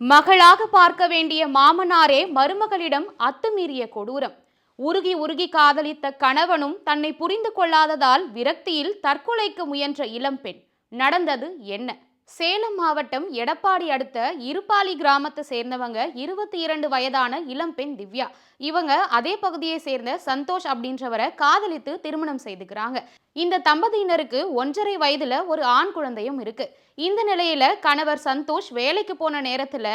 மகளாக பார்க்க வேண்டிய மாமனாரே மருமகளிடம் அத்துமீறிய கொடூரம். உருகி உருகி காதலித்த கணவனும் தன்னை புரிந்து கொள்ளாததால் விரக்தியில் தற்கொலைக்கு முயன்ற இளம்பெண். நடந்தது என்ன? சேலம் மாவட்டம் எடப்பாடி அடுத்த இருப்பாலி கிராமத்தை சேர்ந்தவங்க இருபத்தி இரண்டு வயதான இளம்பெண் திவ்யா. இவங்க அதே பகுதியை சேர்ந்த சந்தோஷ் அப்படின்றவரை காதலித்து திருமணம் செய்துக்கிறாங்க. இந்த தம்பதியினருக்கு ஒன்றரை வயதுல ஒரு ஆண் குழந்தையும் இருக்கு. இந்த நிலையில கணவர் சந்தோஷ் வேலைக்கு போன நேரத்துல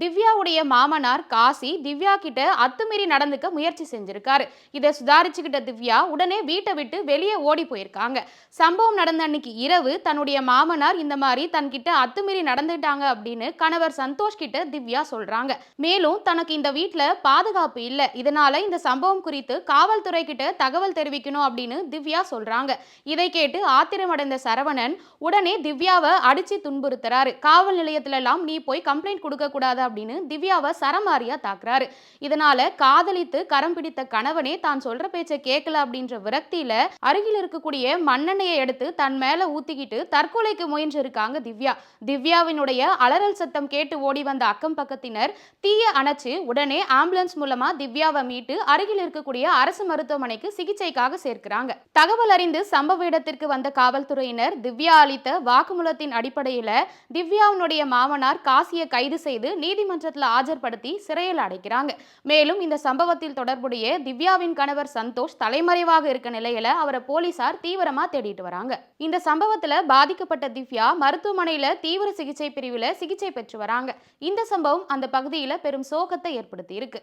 திவ்யாவுடைய மாமனார் காசி திவ்யா கிட்ட அத்துமீறி நடந்துக்க முயற்சி செஞ்சிருக்காரு. இதை சுதாரிச்சுக்கிட்ட திவ்யா உடனே வீட்டை விட்டு வெளியே ஓடி போயிருக்காங்க. சம்பவம் நடந்த அன்னைக்கு இரவு தன்னுடைய மாமனார் இந்த மாதிரி தன்கிட்ட அத்துமீறி நடந்துட்டாங்க அப்படின்னு கணவர் சந்தோஷ் கிட்ட திவ்யா சொல்றாங்க. மேலும் தனக்கு இந்த வீட்டுல பாதுகாப்பு இல்ல. இதனால இந்த சம்பவம் குறித்து காவல்துறை கிட்ட தகவல் தெரிவிக்கணும் அப்படின்னு திவ்யா சொல்றாங்க. இதை கேட்டு ஆத்திரமடைந்த சரவணன் உடனே திவ்யாவை அடிச்சு துன்புறுத்துறாரு. காவல் நிலையத்துல எல்லாம் நீ போய் கம்ப்ளைண்ட் கொடுக்க கூடாது அப்படின்னு திவ்யாவை சரமாரியா தாக்குறாரு. இதனால காதலித்து கரம் பிடித்த கணவனே தான் சொல்ற பேச்சை கேட்கல அப்படின்ற விரக்தியில அருகில் இருக்கக்கூடிய மண்ணெண்ணையை எடுத்து தன் மேல ஊத்திக்கிட்டு தற்கொலைக்கு முயன்றிருக்காங்க திவ்யா. திவ்யா. திவ்யாவினுடைய அலறல் சத்தம் கேட்டு ஓடி வந்த அக்கம் பக்கத்தினர் தீய அணைச்சு உடனே ஆம்புலன்ஸ் மூலமா திவ்யாவை மீட்டு அருகில் இருக்கக்கூடிய அரசு மருத்துவமனைக்கு சிகிச்சைக்காக சேர்க்கிறாங்க. தகவல் அறிந்து சம்பவ இடத்திற்கு வந்த காவல்துறையினர் திவ்யா அளித்த வாக்குமூலத்தின் அடிப்படையில திவ்யாவினுடைய மாமனார் காசியை கைது செய்து நீதிமன்றத்தில் ஆஜர்படுத்தி சிறையில் அடைக்கிறாங்க. மேலும் இந்த சம்பவத்தில் தொடர்புடைய திவ்யாவின் கணவர் சந்தோஷ் தலைமறைவாக இருக்க நிலையில அவரை போலீசார் தீவிரமா தேடிட்டு வராங்க. இந்த சம்பவத்துல பாதிக்கப்பட்ட திவ்யா மருத்துவமனை மருத்துவமனையில தீவிர சிகிச்சை பிரிவில் சிகிச்சை பெற்று வராங்க. இந்த சம்பவம் அந்த பகுதியில் பெரும் சோகத்தை ஏற்படுத்தி இருக்கு